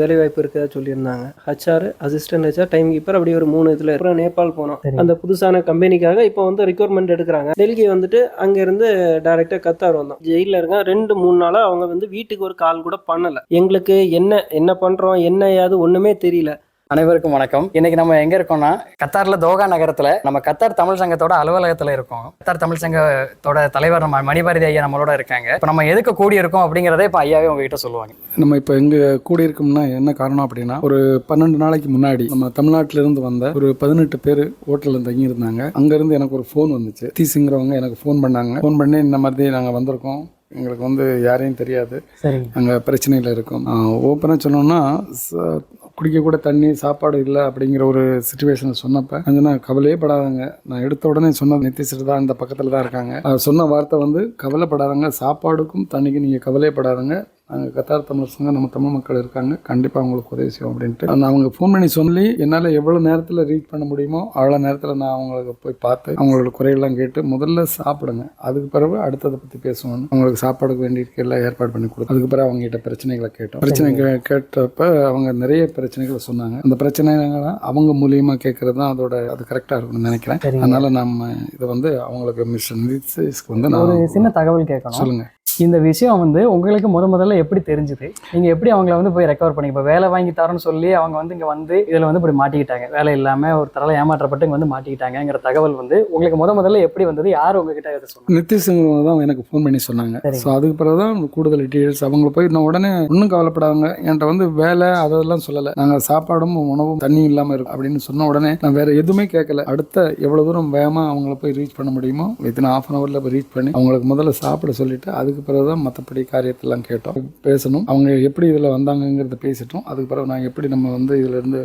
வேலை வாய்ப்பு இருக்கதா சொல்லியிருந்தாங்க. HR assistant HR time keeper அப்படி ஒரு மூணு இதுல அப்புறம் நேபாள் போனோம். அந்த புதுசான கம்பெனிக்காக இப்போ வந்து ரெக்யர்மெண்ட் எடுக்கிறாங்க. டெல்லி வந்துட்டு அங்க இருந்து டைரக்டா கத்தார் வந்தோம். ஜெயில இருக்க ரெண்டு மூணு நாளா அவங்க வந்து வீட்டுக்கு ஒரு கால் கூட பண்ணல. எங்களுக்கு என்ன என்ன பண்றோம் என்ன ஏது ஒண்ணுமே தெரியல. அனைவருக்கும் வணக்கம். இன்னைக்கு நம்ம எங்க இருக்கோம்னா கத்தார்ல தோகா நகரத்துல நம்ம கத்தார் தமிழ் சங்கத்தோட அலுவலகத்துல இருக்கோம். கத்தார் தமிழ் சங்கத்தோட தலைவர் நம்ம மணிபாரதி ஐயா நம்மளோட இருக்காங்க. இப்போ நம்ம எதுக்கு கூடி இருக்கோம் அப்படிங்கறதே இப்போ ஐயாவே உங்ககிட்ட சொல்லுவாங்க. நம்ம இப்போ எங்க கூடி இருக்கோம்னா என்ன காரணம் அப்படின்னா ஒரு பன்னெண்டு நாளைக்கு முன்னாடி நம்ம தமிழ்நாட்டில இருந்து வந்த ஒரு பதினெட்டு பேர் ஹோட்டல்ல தங்கி இருந்தாங்க அங்க இருந்து எனக்கு ஒரு ஃபோன் வந்துச்சு. தீசுங்கிறவங்க எனக்கு ஃபோன் பண்ணாங்க. ஃபோன் பண்ணி இந்த மாதிரி நாங்கள் வந்திருக்கோம். எங்களுக்கு வந்து யாரையும் தெரியாது. சரிங்க. நாங்கள் பிரச்சனையில் இருக்கோம். ஓப்பனாக சொன்னோம்னா ச- குடிக்க கூட தண்ணி சாப்பாடு இல்லை அப்படிங்கிற ஒரு சுச்சுவேஷனை சொன்னப்ப கொஞ்சம் நான் கவலையே படாதங்க. நான் எடுத்த உடனே சொன்ன நித்திஷ்டர் தான் இந்த பக்கத்தில் தான் இருக்காங்க. அவர் சொன்ன வார்த்தை வந்து கவலைப்படாதங்க சாப்பாடுக்கும் தண்ணிக்கும் நீங்கள் கவலையப்படாதங்க நாங்கள் கத்தார் தமிழ் சங்கம் நம்ம தமிழ் மக்கள் இருக்காங்க. கண்டிப்பாக அவங்களுக்கு உதவி செய்வோம் அப்படின்ட்டு. நான் அவங்க ஃபோன் பண்ணி சொல்லி என்னால் எவ்வளோ நேரத்தில் ரீச் பண்ண முடியுமோ அவ்வளோ நேரத்தில் நான் அவங்களுக்கு போய் பார்த்து அவங்களோட குறையெல்லாம் கேட்டு முதல்ல சாப்பிடுங்க. அதுக்கு பிறகு அடுத்ததை பற்றி பேசுவோம் அவங்களுக்கு சாப்பாடுக்கு வேண்டிய எல்லாம் ஏற்பாடு பண்ணி கொடுத்து அதுக்கு பிறகு அவங்க கிட்ட பிரச்சனைகளை கேட்டோம். பிரச்சனை கேட்டப்ப அவங்க நிறைய பிரச்சனைகளை சொன்னாங்க. அந்த பிரச்சனைகளை அவங்க மூலியமாக கேட்கறது தான் அதோட அது கரெக்டாக இருக்கும்னு நினைக்கிறேன். அதனால நம்ம இதை வந்து அவங்களுக்கு மிஸ்டர் நிதிஷ்க்கு வந்து நான் சின்ன தகவல் கேட்கணும். சொல்லுங்க. இந்த விஷயம் வந்து உங்களுக்கு முத முதல்ல எப்படி தெரிஞ்சுது? நீங்க எப்படி அவங்கள வந்து போய் ரெக்கவர் பண்ணி இப்போ வேலை வாங்கி தரோன்னு சொல்லி அவங்க வந்து இங்க வந்து இதுல வந்து இப்படி மாட்டிக்கிட்டாங்க. வேலை இல்லாம ஒரு தரல ஏமாற்றப்பட்டு இங்க வந்து மாட்டிக்கிட்டாங்கிற தகவல் வந்து உங்களுக்கு முத முதல்ல எப்படி வந்தது? யார் உங்ககிட்ட இதை சொன்னாங்க? நிதிஷ்ங்கிறவங்க தான் எனக்கு ஃபோன் பண்ணி சொன்னாங்க. ஸோ அதுக்கு பிறகு தான் கூடுதல் டீட்டெயில்ஸ் அவங்க போய் நான் உடனே ஒன்றும் கவலைப்படாதங்க என்கிட்ட வந்து வேலை அதெல்லாம் சொல்லலை. நாங்கள் சாப்பாடும் உணவும் தண்ணியும் இல்லாமல் இருக்கும் அப்படின்னு சொன்ன உடனே நான் வேற எதுவுமே கேட்கல. அடுத்த எவ்வளோ தூரம் வேகமாக அவங்கள போய் ரீச் பண்ண முடியுமோ வித்தின் ஆஃப் அன் ஹவரில் போய் ரீச் பண்ணி அவங்களுக்கு முதல்ல சாப்பிட சொல்லிட்டு அதுக்கு அதுக்கு பிறகு தான் மற்றபடி காரியத்தெல்லாம் கேட்டோம். பேசணும். அவங்க எப்படி இதில் வந்தாங்கங்கிறத பேசிட்டோம். அதுக்கு பிறகு நான் எப்படி நம்ம வந்து இதுலேருந்து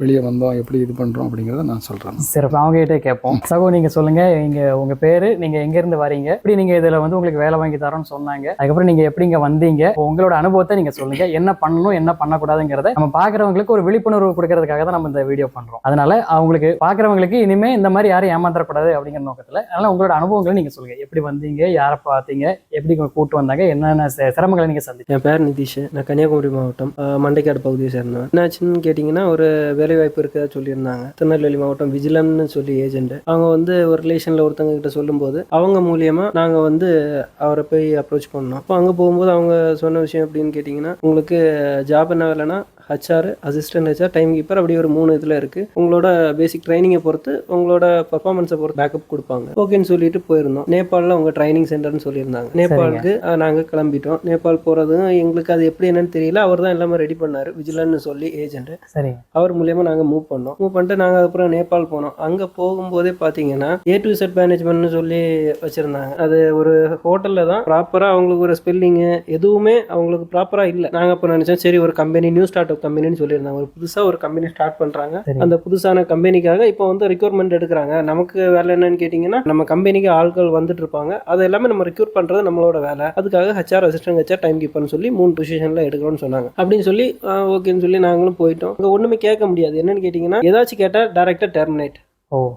வெளியே வந்தோம் எப்படி இது பண்ணுறோம் அப்படிங்கிறத நான் சொல்கிறேன் சரி அப்ப அவங்க கிட்டே கேட்போம். சகோ நீங்க சொல்லுங்க. இங்க உங்க பேரு நீங்க எங்க இருந்து வரீங்க? எப்படி நீங்க இதுல வந்து உங்களுக்கு வேலை வாங்கி தரோம்னு சொன்னாங்க. அதுக்கப்புறம் நீங்க எப்படி இங்க வந்தீங்க? உங்களோட அனுபவத்தை நீங்க சொல்லுங்க. என்ன பண்ணணும் என்ன பண்ணக்கூடாதுங்கிறத நம்ம பாக்குறவங்களுக்கு ஒரு விழிப்புணர்வு கொடுக்கறதுக்காக தான் நம்ம இந்த வீடியோ பண்றோம். அதனால அவங்களுக்கு பாக்குறவங்களுக்கு இனிமே இந்த மாதிரி யாரும் ஏமாற்றக்கூடாது அப்படிங்கிற நோக்கத்துல அதனால உங்களோட அனுபவங்களை நீங்க சொல்லுங்க. எப்படி வந்தீங்க யாரை பார்த்தீங்க எப்படி உங்களை கூட்டு வந்தாங்க என்னென்ன சி- சிரமங்களை நீங்க சந்திச்சீங்க? என் பேர் நிதிஷ். நான் கன்னியாகுமரி மாவட்டம் மண்டைக்காடு பகுதியை சேர்ந்தவன். என்னாச்சுன்னு கேட்டிங்கன்னா ஒரு வேலை வாய்ப்பு இருக்கதா சொல்லியிருந்தாங்க. திருநெல்வேலி மாவட்டம் விஜிலம்னு சொல்லி ஏஜென்ட் அவங்க வந்து ஒரு ரிலேஷனில் ஒருத்தங்க கிட்ட சொல்லும்போது அவங்க மூலியமா நாங்கள் வந்து அவரை போய் அப்ரோச் பண்ணோம். அப்போ அங்கே போகும்போது அவங்க சொன்ன விஷயம் அப்படின்னு கேட்டிங்கன்னா உங்களுக்கு ஜாப் என்ன வேலைன்னா HR assistant HR time keeper அப்படி ஒரு மூணு இதில் இருக்குது உங்களோட பேசிக் ட்ரைனிங்கை பொறுத்து உங்களோட பர்ஃபார்மன்ஸை பொறுத்து பேக்கப் கொடுப்பாங்க. ஓகேன்னு சொல்லிட்டு போயிருந்தோம். நேபாளில் உங்க ட்ரைனிங் சென்டர்னு சொல்லியிருந்தாங்க. நேபாளுக்கு அஹ், நாங்க கிளம்பிட்டோம். நேபாள் போகிறதும் எங்களுக்கு அது எப்படி என்னன்னு தெரியல. அவர் தான் எல்லாமே ரெடி பண்ணார். விஜிலன்னு சொல்லி ஏஜென்ட் சரிங்க. அவர் மூலியமா நாங்கள் மூவ் பண்ணோம். மூவ் பண்ணிட்டு நாங்கள் அதுக்கப்புறம் நேபாள் போனோம். அங்கே போகும்போதே பார்த்தீங்கன்னா ஏ டு செட் மேனேஜ்மெண்ட்னு சொல்லி வச்சுருந்தாங்க. அது ஒரு ஹோட்டலில் தான் ப்ராப்பராக அவங்களுக்கு ஒரு ஸ்பெல்லிங்கு எதுவுமே அவங்களுக்கு ப்ராப்பராக இல்லை. நாங்கள் அப்போ நினச்சோம் சரி ஒரு கம்பெனி நியூ ஸ்டார்ட் அப் கம்பெனின்னு சொல்லியிருந்தாங்க. ஒரு புதுசாக ஒரு கம்பெனி ஸ்டார்ட் பண்ணுறாங்க. அந்த புதுசான கம்பெனிக்காக இப்போ வந்து ரெக்யூர்மெண்ட் எடுக்கிறாங்க. நமக்கு வேலை என்னன்னு கேட்டிங்கன்னா நம்ம கம்பெனிக்கு ஆட்கள் வந்துட்டு இருப்பாங்க. அது எல்லாமே நம்ம ரெக்யூர் பண்ணுறது நம்மளோட வேலை. அதுக்காக ஹச்ஆர் அசிஸ்டன்ட் ஹச்ஆர் டைம் கீப்பர்னு சொல்லி மூணு பொசிஷனில் எடுக்கணும்னு சொன்னாங்க. அப்படின்னு சொல்லி ஓகேன்னு சொல்லி நாங்களும் போயிட்டோம். அங்கே ஒன்றுமே கேட்க முடியாது. என்னன்னு கேட்டிங்கன்னா ஏதாச்சும் கேட்டால் டேரக்டாக டெர்மினேட்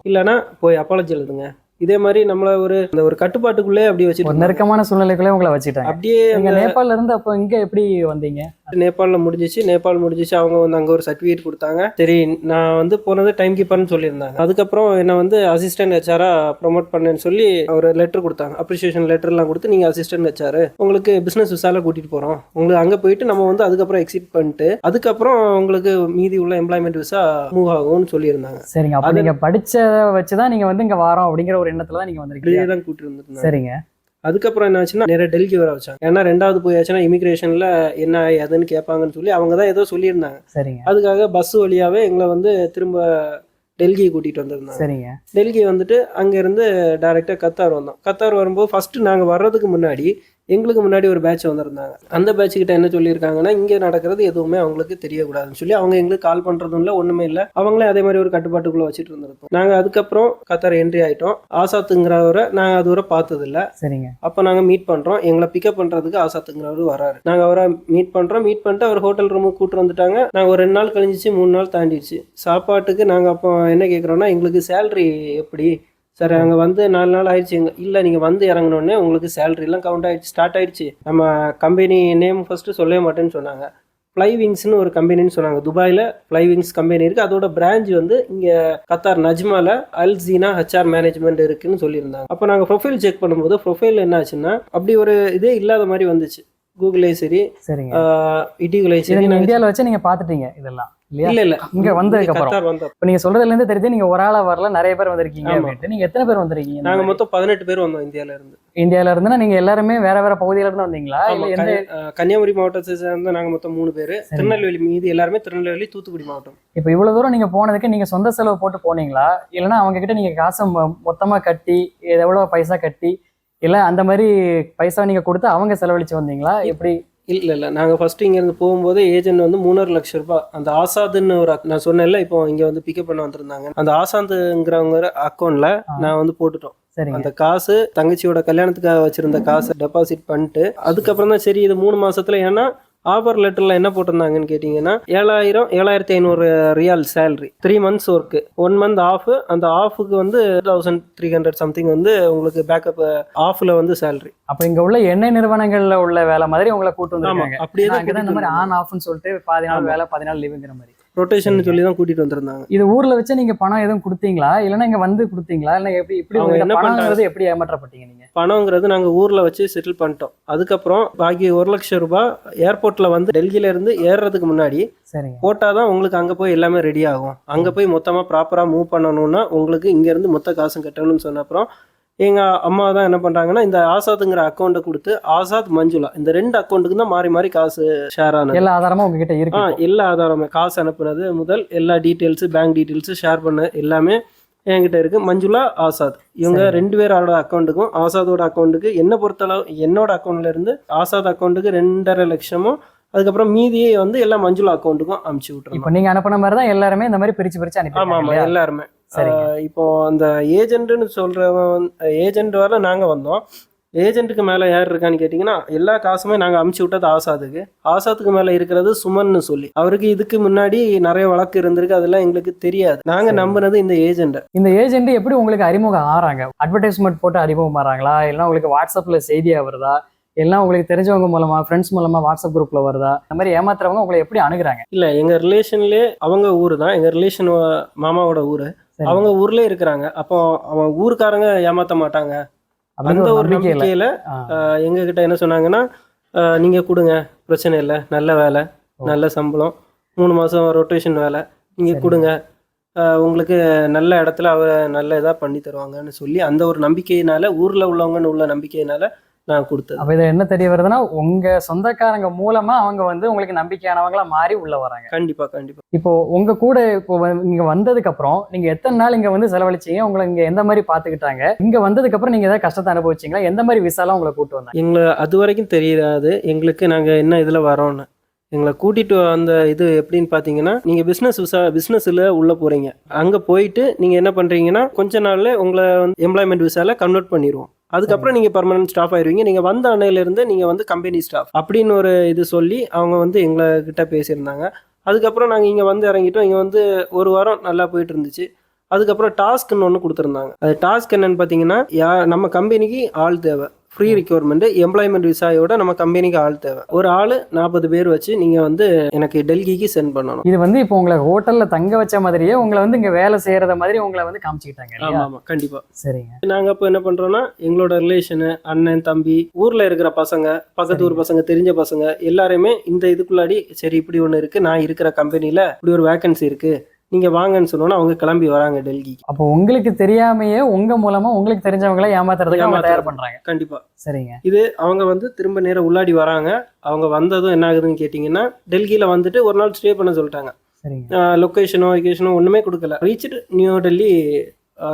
இல்லைன்னா போய் அப்பாலஜி எழுதுங்க. இதே மாதிரி நம்மள ஒரு அந்த ஒரு கட்டுப்பாட்டுக்குள்ளே அப்படியே ஒரு வச்சுட்டு நெருக்கமான சூழ்நிலைக்குள்ளே உங்களை வச்சுட்டாங்க. அப்படியே நீங்க நேபாள்ல இருந்து அப்போ இங்க எப்படி வந்தீங்க? நேபாளில் முடிஞ்சிச்சு. நேபாள் முடிஞ்சிச்சு. அவங்க வந்து அங்கே ஒரு சர்டிஃபிகேட் கொடுத்தாங்க. சரி நான் வந்து போனது டைம் கீப்பர்னு சொல்லியிருந்தாங்க. அதுக்கப்புறம் என்னை வந்து அசிஸ்டன்ட் ஹெச்ஆராக ப்ரொமோட் பண்ணேன்னு சொல்லி ஒரு லெட்டர் கொடுத்தாங்க. அப்ரிசியேஷன் லெட்டர்லாம் கொடுத்து நீங்கள் அசிஸ்டன்ட் ஹெச்ஆர் உங்களுக்கு பிஸ்னஸ் விசால கூட்டிகிட்டு போகிறோம் உங்களுக்கு அங்கே போயிட்டு நம்ம வந்து அதுக்கப்புறம் எக்ஸிட் பண்ணிட்டு அதுக்கப்புறம் உங்களுக்கு மீதி உள்ள எம்ப்ளாய்மெண்ட் விசா மூவ் ஆகும்னு சொல்லியிருந்தாங்க. சரிங்க. அப்ப அது- நீங்க படிச்சத வச்சுதான் நீங்க வந்து இங்க வாரோம் அப்படிங்கிற ஒரு எண்ணத்துல தான் நீங்க வந்திருக்கீங்க. தான் கூட்டிட்டு வந்துருந்தாங்க சரிங்க. அதுக்கப்புறம் என்ன ஆச்சுன்னா நிறைய டெல்லிக்கு வர வச்சாங்க. ஏன்னா ரெண்டாவது போயாச்சுன்னா இமிகிரேஷனில் என்ன ஏதுன்னு கேட்பாங்கன்னு சொல்லி அவங்க தான் ஏதோ சொல்லியிருந்தாங்க. சரிங்க. அதுக்காக பஸ் வழியாவே எங்களை வந்து திரும்ப டெல்லி கூட்டிட்டு வந்திருந்தாங்க. சரிங்க. டெல்லி வந்துட்டு அங்கேருந்து டைரெக்டாக கத்தார் வந்தோம். கத்தார் வரும்போது ஃபர்ஸ்ட் நாங்கள் வர்றதுக்கு முன்னாடி எங்களுக்கு முன்னாடி ஒரு பேட்ச் வந்திருந்தாங்க. அந்த பேட்ச் கிட்ட என்ன சொல்லியிருக்காங்கன்னா இங்கே நடக்கிறது எதுவுமே அவங்களுக்கு தெரியக்கூடாதுன்னு சொல்லி அவங்க எங்களுக்கு கால் பண்ணுறதும் இல்லை ஒன்றுமே இல்லை. அவங்களே அதே மாதிரி ஒரு கட்டுப்பாட்டுக்குள்ளே வச்சுட்டு இருந்திருப்போம். நாங்கள் அதுக்கப்புறம் கத்தார் என்ட்ரி ஆயிட்டோம். ஆசாத்துங்கிறவரை நாங்கள் அதுவரை பார்த்ததில்ல. சரிங்க. அப்போ நாங்கள் மீட் பண்ணுறோம் எங்களை பிக்கப் பண்ணுறதுக்கு ஆசாத்துங்கிறவர் வராரு. நாங்கள் அவரை மீட் பண்ணுறோம் மீட் பண்ணிட்டு அவர் ஹோட்டல் ரூமுக்கு கூட்டு வந்துட்டாங்க. நாங்கள் ஒரு ரெண்டு நாள் கழிஞ்சிச்சு மூணு நாள் தாண்டிடுச்சு. சாப்பாட்டுக்கு நாங்கள் அப்போ என்ன கேட்குறோன்னா எங்களுக்கு சேலரி எப்படி? சார் அங்கே வந்து நாலு நாள் ஆயிடுச்சு. இல்லை நீங்கள் வந்து இறங்கினோடனே உங்களுக்கு சேலரிலாம் கவுண்ட் ஆயிடுச்சு ஸ்டார்ட் ஆயிடுச்சு. நம்ம கம்பெனி நேம் ஃபஸ்ட்டு சொல்லவே மாட்டேன்னு சொன்னாங்க. ஃப்ளைவிங்ஸ்னு ஒரு கம்பெனின்னு சொன்னாங்க. துபாயில் ஃப்ளைவிங்ஸ் கம்பெனி இருக்குது அதோட பிரான்ச் வந்து இங்கே கத்தார் நஜ்மால அல்சீனா ஹெச்ஆர் மேனேஜ்மெண்ட் இருக்குன்னு சொல்லியிருந்தாங்க. அப்போ நாங்கள் ப்ரொஃபைல் செக் பண்ணும்போது ப்ரொஃபைல் என்ன ஆச்சுன்னா அப்படி ஒரு இதே இல்லாத மாதிரி வந்துச்சு. கூகுளே சரி சரிங்க. இடிகுலே சரி இந்தியாவில் வச்சு நீங்க பாத்துட்டீங்க இதெல்லாம். இல்ல இல்ல. இங்க வந்ததுக்கு அப்புறம். இப்போ நீங்க சொல்றதுல இருந்து தெரியுது நீங்க ஒரு ஆளா வரல நிறைய பேர் வந்திருக்கீங்க. அப்படின்ட்டு. நீங்க எத்தனை பேர் வந்திருக்கீங்க நாங்க? மொத்தம் பதினெட்டு பேர் வந்தோம் இந்தியால இருந்து இந்தியால இருந்துன்னா நீங்க எல்லாருமே வேற வேற பகுதியில இருந்து வந்தீங்களா? இல்ல எந்த கன்னியாகுமரி மாவட்டத்தை சேர்ந்த நாங்க மொத்தம் மூணு பேர். திருநெல்வேலி மீதி எல்லாருமே திருநெல்வேலி தூத்துக்குடி மாவட்டம். இப்போ இவ்வளவு தூரம் நீங்க போனதுக்கு நீங்க சொந்த செலவு போட்டு போனீங்களா? இல்லைன்னா அவங்க கிட்ட நீங்க காசை மொத்தமா கட்டி எவ்வளவு பைசா கட்டி இல்ல அந்த மாதிரி பைசா நீங்க கொடுத்து அவங்க செலவழிச்சு வந்தீங்களா? எப்படி இல்ல இல்ல. நாங்க ஃபர்ஸ்ட் இங்க இருந்து போகும்போது ஏஜென்ட் வந்து மூணரை லட்சம் ரூபாய். அந்த ஆசாதுன்னு ஒரு நான் சொன்னேன்ல இப்போ இங்க வந்து பிக்கப் பண்ண வந்திருந்தாங்க. அந்த ஆசாந்துங்கிறவங்க அக்கௌண்ட்ல நான் வந்து போட்டுட்டோம். அந்த காசு தங்கச்சியோட கல்யாணத்துக்காக வச்சிருந்த காசு டெபாசிட் பண்ணிட்டு அதுக்கப்புறம் தான் சரி இது மூணு மாசத்துல ஏன்னா ஆஃபர் லெட்டர்ல என்ன போட்டிருந்தாங்கன்னு கேட்டிங்கன்னா ஏழாயிரம் ஏழாயிரத்தி ஐநூறு riyal salary three months work one month off அந்த ஆஃபுக்கு வந்து தௌசண்ட் த்ரீ ஹண்ட்ரட் சம்திங் வந்து உங்களுக்கு பேக்கப் ஆஃப்ல வந்து சேலரி அப்ப இங்க உள்ள எண்ணெய் நிறுவனங்கள்ல உள்ள வேலை மாதிரி உங்களை கூட்டு வந்திருக்காங்க. அப்படியே தான் இந்த மாதிரி ஆன் ஆஃப்னு சொல்லிட்டு பாதி நாள். வேலை பாதி நாள் லீவுங்கிற மாதிரி. ரொட்டேஷன் சொல்லி தான் கூட்டிட்டு வந்திருந்தாங்க. இது ஊர்ல வச்சு நீங்க பணம் எதுவும் கொடுத்தீங்களா? இல்லைன்னா இங்க வந்து கொடுத்தீங்களா? இல்ல எப்படி இப்படி என்ன பணங்கிறது எப்படி ஏமாற்றப்பட்டீங்க நீங்க? பணங்கிறது நாங்க ஊர்ல வச்சு செட்டில் பண்ணிட்டோம். அதுக்கப்புறம் பாக்கி ஒரு லட்சம் ரூபாய் ஏர்போர்ட்ல வந்து டெல்லியில இருந்து ஏறுறதுக்கு முன்னாடி போட்டாதான் உங்களுக்கு அங்க போய் எல்லாமே ரெடி ஆகும். அங்க போய் மொத்தமா ப்ராப்பரா மூவ் பண்ணணும்னா உங்களுக்கு இங்க இருந்து மொத்த காசும் கட்டணும்னு சொன்ன அப்புறம் எங்க அம்மா தான் என்ன பண்றாங்கன்னா இந்த ஆசாத்துங்கிற அக்கௌண்ட்டை கொடுத்து ஆசாத் மஞ்சுளா இந்த ரெண்டு அக்கௌண்ட்டுக்கு தான் மாறி மாறி காசு ஷேர் ஆனது. எல்லா ஆதாரமும் உங்ககிட்ட ஆ இருக்கு எல்லா ஆதாரமே காசு அனுப்புனது முதல் எல்லா டீட்டெயில்ஸ் பேங்க் டீட்டெயில்ஸ் ஷேர் பண்ண எல்லாமே என்கிட்ட இருக்கு. மஞ்சுளா ஆசாத். இவங்க. ரெண்டு பேரோட அக்கௌண்ட்டுக்கும் ஆசாதோட அக்கௌண்ட்டுக்கு என்ன பொறுத்தளவு என்னோட அக்கௌண்ட்ல இருந்து ஆசாத் அக்கௌண்ட்டுக்கு ரெண்டரை லட்சமும் அதுக்கப்புறம் மீதியே வந்து எல்லா மஞ்சுளா அக்கௌண்ட்டுக்கும் அமுச்சு இப்போ விட்டுருந்தோம் நீங்க அனுப்புன மாதிரி தான் எல்லாருமே இந்த மாதிரி பிரிச்சு பிரிச்சு ஆமா ஆமா அனுப்பி எல்லாருமே. சரிங்க ஆஹ் இப்போ அந்த ஏஜென்ட்னு சொல்றவன் ஏஜென்ட் வர நாங்க வந்தோம். ஏஜென்ட்டுக்கு மேல யார் இருக்கான்னு கேட்டிங்கன்னா எல்லா காசுமே நாங்க அமுச்சு விட்டது ஆசாதுக்கு. ஆசாத்துக்கு மேல இருக்கிறது சுமன்னு சொல்லி. அவருக்கு இதுக்கு முன்னாடி நிறைய வழக்கு இருந்திருக்கு அதெல்லாம் எங்களுக்கு தெரியாது. நாங்க சரி. நம்பினது இந்த ஏஜென்ட். இந்த ஏஜென்ட் எப்படி உங்களுக்கு அறிமுகம் ஆறாங்க? அட்வர்டைஸ்மெண்ட் போட்டு அறிமுகம் ஆறாங்களா? இல்லைன்னா உங்களுக்கு வாட்ஸ்அப்ல செய்தியா வருதா? எல்லாம் உங்களுக்கு தெரிஞ்சவங்க மூலமா ஃப்ரெண்ட்ஸ் மூலமா வாட்ஸ்அப் குரூப்ல வருதா? இந்த மாதிரி ஏமாத்துறவங்க உங்களை எப்படி அணுகுறாங்க? இல்ல எங்க ரிலேஷன்லயே அவங்க ஊரு தான் எங்க ரிலேஷன் மாமாவோட ஊரு. அவங்க ஊர்லயே இருக்கிறாங்க. அப்போ அவன் ஊருக்காரங்க ஏமாத்த மாட்டாங்க. அந்த ஒரு நம்பிக்கையில. எங்க கிட்ட என்ன சொன்னாங்கன்னா நீங்க கொடுங்க. பிரச்சனை இல்லை. நல்ல வேலை. நல்ல சம்பளம் மூணு மாசம் ரொட்டேஷன் வேலை. நீங்க. கொடுங்க. ஆஹ் உங்களுக்கு நல்ல இடத்துல அவ நல்ல இதா பண்ணி தருவாங்கன்னு சொல்லி அந்த ஒரு நம்பிக்கையினால ஊர்ல உள்ளவங்கன்னு உள்ள நம்பிக்கையினால நான் கொடுத்தது. அப்ப இது என்ன தெரிய வருதுன்னா உங்க சொந்தக்காரங்க மூலமா அவங்க வந்து உங்களுக்கு நம்பிக்கையானவங்களா மாறி உள்ள வராங்க. கண்டிப்பா கண்டிப்பா. இப்போ உங்க கூட இப்போ இங்க வந்ததுக்கு அப்புறம் நீங்க எத்தனை நாள் இங்க வந்து செலவழிச்சீங்க உங்களை இங்க எந்த மாதிரி பாத்துக்கிட்டாங்க? இங்க வந்ததுக்கு அப்புறம் நீங்க ஏதாவது கஷ்டத்தை அனுபவிச்சீங்களா? எந்த மாதிரி விசாலாம் உங்களை கூட்டு வந்தாங்க? எங்களை அது வரைக்கும் தெரியாது. எங்களுக்கு நாங்க என்ன இதுல வரோம்னு எங்களை கூட்டிட்டு வந்த இது எப்படின்னு பாத்தீங்கன்னா நீங்க பிசினஸ் விசா பிசினஸ்ல உள்ள போறீங்க. அங்க போயிட்டு நீங்க என்ன பண்றீங்கன்னா கொஞ்ச நாள்ல உங்களை வந்து எம்ப்ளாய்மெண்ட் விசால கன்வெர்ட் பண்ணிடுவோம் அதுக்கப்புறம் நீங்க பர்மனன்ட் ஸ்டாஃப் ஆயிருவீங்க. நீங்க வந்த அணையில இருந்து நீங்க வந்து கம்பெனி ஸ்டாஃப் அப்படின்னு ஒரு இது சொல்லி அவங்க வந்து எங்களை கிட்ட பேசியிருந்தாங்க. அதுக்கப்புறம் நாங்க இங்க வந்து இறங்கிட்டோம். இங்க வந்து ஒரு வாரம் நல்லா போயிட்டு இருந்துச்சு அதுக்கப்புறம் டாஸ்க்னு ஒன்று கொடுத்துருந்தாங்க. அது டாஸ்க் என்னன்னு பார்த்தீங்கன்னா யா நம்ம கம்பெனிக்கு ஆள் தேவை. ஃப்ரீ ரிக்வயர்மெண்ட் எம்ப்ளாய்மெண்ட் விசாயோட நம்ம கம்பெனிக்கு ஆள் தேவை. ஒரு ஆள் நாற்பது பேர் வச்சு நீங்கள் வந்து எனக்கு டெல்லிக்கு சென்ட் பண்ணணும். இது வந்து இப்போ உங்களை ஹோட்டல்ல தங்க வச்ச மாதிரியே உங்களை வந்து இங்க வேலை செய்யறத மாதிரி உங்களை வந்து காமிச்சுக்கிட்டாங்க இல்லையா? ஆமாம் ஆமாம் கண்டிப்பாக சரிங்க. நாங்கள் இப்போ என்ன பண்ணுறோன்னா எங்களோட ரிலேஷனு அண்ணன் தம்பி ஊரில் இருக்கிற பசங்க பக்கத்து ஊர் பசங்க தெரிஞ்ச பசங்க எல்லாருமே இந்த இதுக்குள்ளாடி சரி இப்படி ஒன்று இருக்குது நான் இருக்கிற கம்பெனியில் இப்படி ஒரு வேகன்சி இருக்குது நீங்கள் வாங்கன்னு சொன்னோன்னா அவங்க கிளம்பி வராங்க டெல்லிக்கு. அப்போ உங்களுக்கு தெரியாமையே உங்க மூலமா உங்களுக்கு தெரிஞ்சவங்கள ஏமாத்துறதுக்கு அவங்க தயார் பண்றாங்க. கண்டிப்பாக சரிங்க. இது அவங்க வந்து திரும்ப நேரம் உள்ளாடி வராங்க. அவங்க வந்ததும் என்ன ஆகுதுன்னு கேட்டிங்கன்னா டெல்லியில் வந்துட்டு ஒரு நாள் ஸ்டே பண்ண சொல்லிட்டாங்க. லொக்கேஷனோ வெக்கேஷனோ ஒன்றுமே கொடுக்கல. Reached new Delhi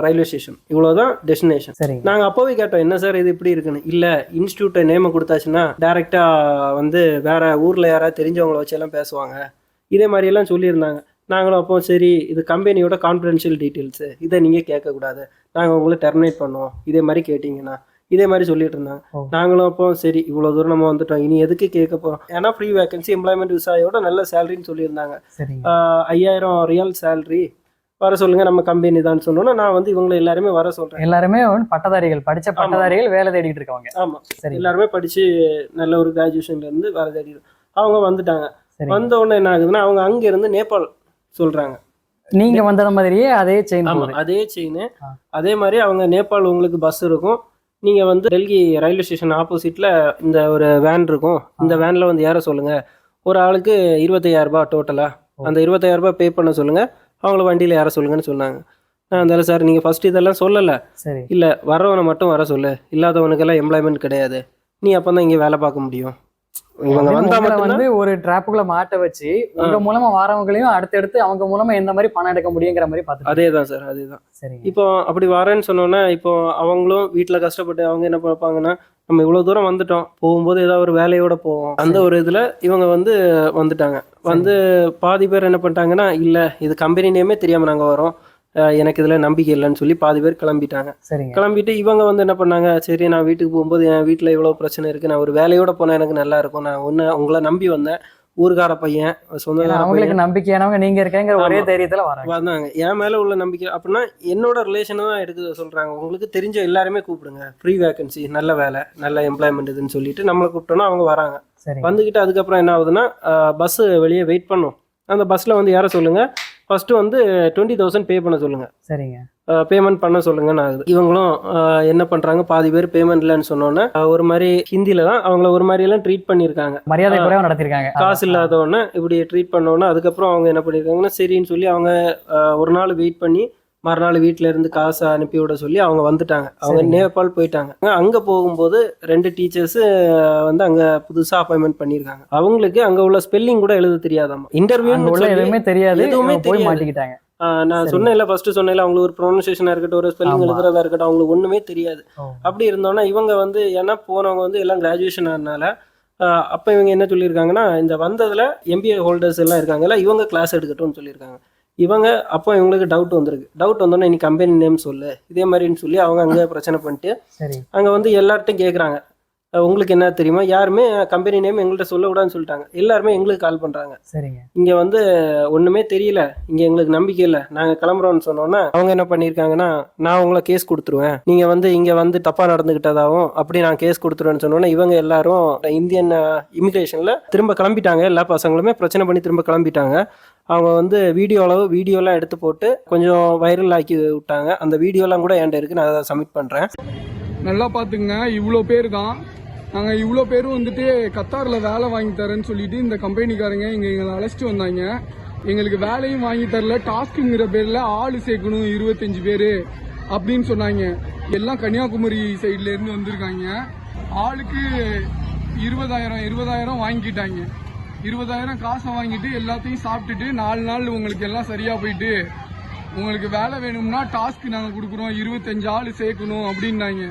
railway station இவ்வளோதான் டெஸ்டினேஷன் சரிங்க. நாங்கள் அப்போவே கேட்டோம் என்ன சார் இது இப்படி இருக்குன்னு? இல்லை இன்ஸ்டியூட்டை நேமை கொடுத்தாச்சுன்னா டேரெக்டாக வந்து வேற ஊரில் யாராவது தெரிஞ்சவங்கள வச்சு எல்லாம் பேசுவாங்க. இதே மாதிரியெல்லாம் சொல்லியிருந்தாங்க. நாங்களும் அப்போ சரி இது கம்பெனியோட கான்ஃபிடென்ஷியல் டீட்டெயில்ஸு இதை நீங்கள் கேட்கக்கூடாது. நாங்கள் உங்களை டெர்மினேட் பண்ணுவோம். இதே மாதிரி கேட்டிங்கன்னா இதே மாதிரி சொல்லிட்டு இருந்தாங்க. நாங்களும் அப்போ சரி இவ்வளோ தூரம் நம்ம வந்துட்டோம். இனி எதுக்கு கேட்க போகிறோம் ஏன்னா ஃப்ரீ வேகன்சி எம்ப்ளாய்மெண்ட் விசாயோட நல்ல சேலரின்னு சொல்லியிருந்தாங்க. ஐயாயிரம் ரியல் சேலரி வர சொல்லுங்க நம்ம கம்பெனி தான் சொன்னோன்னா நான் வந்து இவங்களை எல்லாருமே வர சொல்றேன். எல்லாருமே பட்டதாரிகள் படிச்ச பட்டதாரிகள் வேலை தேடிட்டு இருக்காங்க ஆமா. சரி. எல்லாருமே படிச்சு நல்ல ஒரு கிராஜுவேஷன்ல இருந்து வேலை தேடி அவங்க வந்துட்டாங்க. வந்த உடனே என்ன ஆகுதுன்னா அவங்க அங்க இருந்து நேபாள் சொல்றாங்க. நீங்க வந்தது மாதிரியே அதே செயின் அதே செயின். அதே மாதிரி அவங்க நேபாள் உங்களுக்கு பஸ் இருக்கும். நீங்க வந்து டெல்லி ரயில்வே ஸ்டேஷன் ஆப்போசிட்ல இந்த ஒரு வேன் இருக்கும். இந்த வேன்ல வந்து ஏற சொல்லுங்க. ஒரு ஆளுக்கு இருபத்தையாயிரம் ரூபாய் டோட்டலா. அந்த இருபத்தாயிரம் ரூபாய் பே பண்ண சொல்லுங்க. அவங்கள வண்டியில ஏற சொல்லுங்கன்னு சொன்னாங்க. இருந்தாலும் சார் நீங்க ஃபர்ஸ்ட் இதெல்லாம் சொல்லல. இல்ல வரவனை மட்டும் வர சொல்லு. இல்லாதவனுக்கெல்லாம் எம்ப்ளாய்மெண்ட் கிடையாது. நீ அப்பதான் இங்க வேலை பார்க்க முடியும். இவங்க வந்தா ஒரு டிராப்புக்குள்ள மாட்ட வச்சு உங்க மூலமா வரவங்களையும் அடுத்தடுத்து அவங்க மூலமா எந்த மாதிரி பணம் எடுக்க முடியுங்கிற மாதிரி பாத்துட்டு அதே தான் சார் அதேதான் சரிங்க. இப்போ அப்படி வரேன்னு சொன்னோன்னா இப்போ அவங்களும் வீட்டில் கஷ்டப்பட்டு அவங்க என்ன பார்ப்பாங்கன்னா நம்ம இவ்வளோ தூரம் வந்துட்டோம் போகும்போது ஏதாவது ஒரு வேலையோட போவோம். அந்த ஒரு இதில் இவங்க வந்து வந்துட்டாங்க. வந்து பாதி பேர் என்ன பண்ணிட்டாங்கன்னா இல்லை இது கம்பெனி நேமே தெரியாமல் நாங்கள் வரோம். எனக்கு இதில் நம்பிக்கை இல்லைன்னு சொல்லி பாதி பேர் கிளம்பிட்டாங்க. சரிங்க. கிளம்பிட்டு இவங்க வந்து என்ன பண்ணாங்க? சரி நான் வீட்டுக்கு போகும்போது என் வீட்டில் இவ்வளோ பிரச்சனை இருக்குது நான் ஒரு வேலையோட போனால் எனக்கு நல்லா இருக்கும். நான் ஒன்று உங்களை நம்பி வந்தேன். ஊர்கார பையன் சொந்தக்கார அவங்களுக்கு நம்பிக்கையானவங்க நீங்க இருக்கேங்கிற ஒரே. தைரியத்துல வந்தாங்க. என் மேல உள்ள நம்பிக்கை அப்படின்னா என்னோட ரிலேஷனை தான் எடுக்க சொல்றாங்க. உங்களுக்கு தெரிஞ்ச எல்லாருமே கூப்பிடுங்க. ஃப்ரீ வேகன்சி நல்ல வேலை நல்ல எம்ப்ளாய்மெண்ட் இதுன்னு சொல்லிட்டு நம்மளை கூப்பிட்டோன்னா அவங்க வராங்க. வந்துக்கிட்டு அதுக்கப்புறம் என்ன ஆகுதுன்னா பஸ் வெளியே வெயிட் பண்ணும். அந்த பஸ்ஸில் வந்து யாரை சொல்லுங்க? ஃபர்ஸ்ட் வந்து டுவெண்ட்டி தௌசண்ட் பே பண்ண சொல்லுங்க. சரிங்க. பேமெண்ட் பண்ண சொல்லுங்கன்னு ஆகுது. இவங்களும் என்ன பண்றாங்க? பாதி பேர் பேமெண்ட் இல்லைன்னு சொன்னோன்னே ஒரு மாதிரி ஹிந்தியில தான் அவங்கள ஒரு மாதிரி எல்லாம் ட்ரீட் பண்ணியிருக்காங்க. மரியாதை குறைவா நடத்திருக்காங்க காசு இல்லாதவொடனே இப்படி ட்ரீட் பண்ணோன்னே அதுக்கப்புறம் அவங்க என்ன பண்ணியிருக்காங்கன்னா சரின்னு சொல்லி அவங்க ஒரு நாள் வெயிட் பண்ணி மறுநாள் வீட்ல இருந்து காசை அனுப்பி விட சொல்லி அவங்க வந்துட்டாங்க அவங்க. நேபாள் போயிட்டாங்க அங்க போகும்போது ரெண்டு டீச்சர்ஸ் வந்து அங்க புதுசா அப்பாயின்மெண்ட் பண்ணியிருக்காங்க அவங்களுக்கு அங்க உள்ள ஸ்பெல்லிங் கூட எழுத தெரியாதாமா இன்டர்வியூ எதுவுமே தெரியாது எதுவுமே போய். மாட்டிக்கிட்டாங்க நான். சொன்னேன்ல ஃபர்ஸ்ட் சொன்னேன்ல அவங்களுக்கு ஒரு ப்ரொனன்சியேஷனா இருக்கட்டும் ஒரு ஸ்பெல்லிங். எழுதுறதா இருக்கட்டும் அவங்களுக்கு ஒண்ணுமே தெரியாது. அப்படி இருந்தோன்னா இவங்க வந்து ஏன்னா போனவங்க வந்து எல்லாம் கிராஜுவேஷன் ஆனனால ஆஹ் அப்ப இவங்க என்ன சொல்லியிருக்காங்கன்னா இந்த வந்ததுல எம்பிஏ ஹோல்டர்ஸ் எல்லாம் இருக்காங்கல்ல இவங்க கிளாஸ் எடுக்கட்டும்னு சொல்லியிருக்காங்க இவங்க அப்போ இவங்களுக்கு டவுட் வந்திருக்கு. டவுட் வந்தோன்னே நீ கம்பெனி நேம் சொல்லு. இதே மாதிரின்னு சொல்லி அவங்க அங்கே பிரச்சனை பண்ணிட்டு அங்கே வந்து எல்லார்ட்டும் கேட்குறாங்க உங்களுக்கு என்ன தெரியுமா? யாருமே கம்பெனி நேம் எங்கள்கிட்ட சொல்லக்கூடாதுன்னு சொல்லிட்டாங்க. எல்லாருமே எங்களுக்கு கால் பண்ணுறாங்க சரிங்க. இங்கே வந்து ஒன்றுமே தெரியல. இங்கே எங்களுக்கு நம்பிக்கை இல்லை. நாங்கள் கிளம்புறோம்னு சொன்னோன்னே அவங்க என்ன பண்ணியிருக்காங்கன்னா நான் உங்களை கேஸ் கொடுத்துருவேன். நீங்கள் வந்து இங்கே வந்து தப்பாக நடந்துக்கிட்டதாகவும் அப்படி நான் கேஸ் கொடுத்துருவேன்னு சொன்னோன்னே இவங்க எல்லாரும் இந்தியன் இமிகிரேஷனில் திரும்ப கிளம்பிட்டாங்க. எல்லா பசங்களுமே பிரச்சனை பண்ணி திரும்ப கிளம்பிட்டாங்க. அவங்க வந்து வீடியோ அளவு வீடியோலாம் எடுத்து போட்டு கொஞ்சம் வைரல் ஆக்கி விட்டாங்க. அந்த வீடியோலாம் கூட என்கிட்ட இருக்குது நான் அதை சப்மிட் பண்ணுறேன் நல்லா பார்த்துங்க இவ்வளோ பேர் தான். நாங்கள் இவ்வளோ பேரும் வந்துட்டு கத்தாரில் வேலை வாங்கி தரேன்னு சொல்லிட்டு இந்த கம்பெனிக்காரங்க இங்கே எங்களை அழைச்சிட்டு வந்தாங்க. எங்களுக்கு வேலையும் வாங்கி தரல. டாஸ்க்குங்கிற பேரில் ஆள் சேர்க்கணும் இருபத்தஞ்சு பேர் அப்படின்னு சொன்னாங்க. எல்லாம் கன்னியாகுமரி சைட்லேருந்து வந்திருக்காங்க. ஆளுக்கு இருபதாயிரம் இருபதாயிரம் வாங்கிக்கிட்டாங்க இருபதாயிரம் காசை வாங்கிட்டு எல்லாத்தையும் சாப்பிட்டுட்டு நாலு நாள் உங்களுக்கு எல்லாம் சரியா போயிட்டு உங்களுக்கு வேலை வேணும்னா டாஸ்க் நாங்கள் கொடுக்குறோம். இருபத்தஞ்சு ஆள் சேர்க்கணும் அப்படின்னாங்க.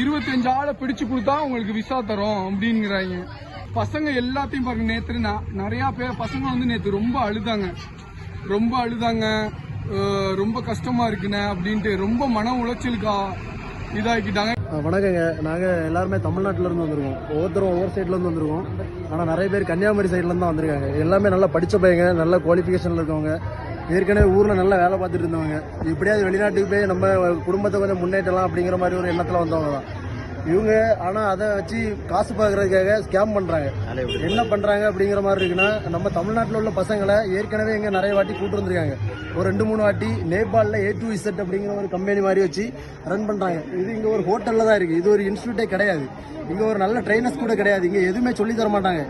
இருபத்தஞ்சு ஆளை பிடிச்சு கொடுத்தா உங்களுக்கு விசா தரோம் அப்படிங்கிறாங்க. பசங்க எல்லாத்தையும் பாருங்க நேற்று நான் நிறையா பேர் பசங்க வந்து நேற்று ரொம்ப அழுதாங்க. ரொம்ப அழுதாங்க. ரொம்ப கஷ்டமா இருக்குண்ணே அப்படின்ட்டு ரொம்ப மன உளைச்சலுக்கா இதாக்கிட்டாங்க. வணக்கங்க. நாங்கள் எல்லாருமே தமிழ்நாட்டிலேருந்து வந்திருக்கோம். ஒவ்வொருத்தரும் ஒவ்வொரு சைட்லேருந்து வந்திருக்கோம். ஆனால் நிறைய பேர் கன்னியாகுமரி சைட்லேருந்து தான் வந்திருக்காங்க. எல்லாமே நல்லா படித்த பையங்க நல்ல குவாலிஃபிகேஷனில் இருக்கவங்க. ஏற்கனவே ஊரில் நல்லா வேலை பார்த்துட்டு இருந்தவங்க. இப்படியாவது வெளிநாட்டுக்கு போய் நம்ம குடும்பத்தை கொஞ்சம் முன்னேற்றலாம் அப்படிங்கிற மாதிரி ஒரு எண்ணத்தில் வந்தவங்க தான். இவங்க ஆனால் அதை வச்சு காசு பார்க்கறதுக்காக ஸ்கேம் பண்ணுறாங்க என்ன பண்ணுறாங்க அப்படிங்கிற மாதிரி இருக்குன்னா நம்ம தமிழ்நாட்டில் உள்ள பசங்களை ஏற்கனவே இங்கே நிறைய வாட்டி கூட்டு வந்திருக்காங்க. ஒரு ரெண்டு மூணு வாட்டி நேபாளில் ஏ டு இசட் அப்படிங்கிற ஒரு கம்பெனி மாதிரி வச்சு ரன் பண்ணுறாங்க இது இங்கே ஒரு ஹோட்டலில் தான் இருக்குது இது ஒரு இன்ஸ்டியூட்டே கிடையாது. இங்கே ஒரு நல்ல ட்ரைனர்ஸ் கூட கிடையாது. இங்கே எதுவுமே சொல்லி தர மாட்டாங்க.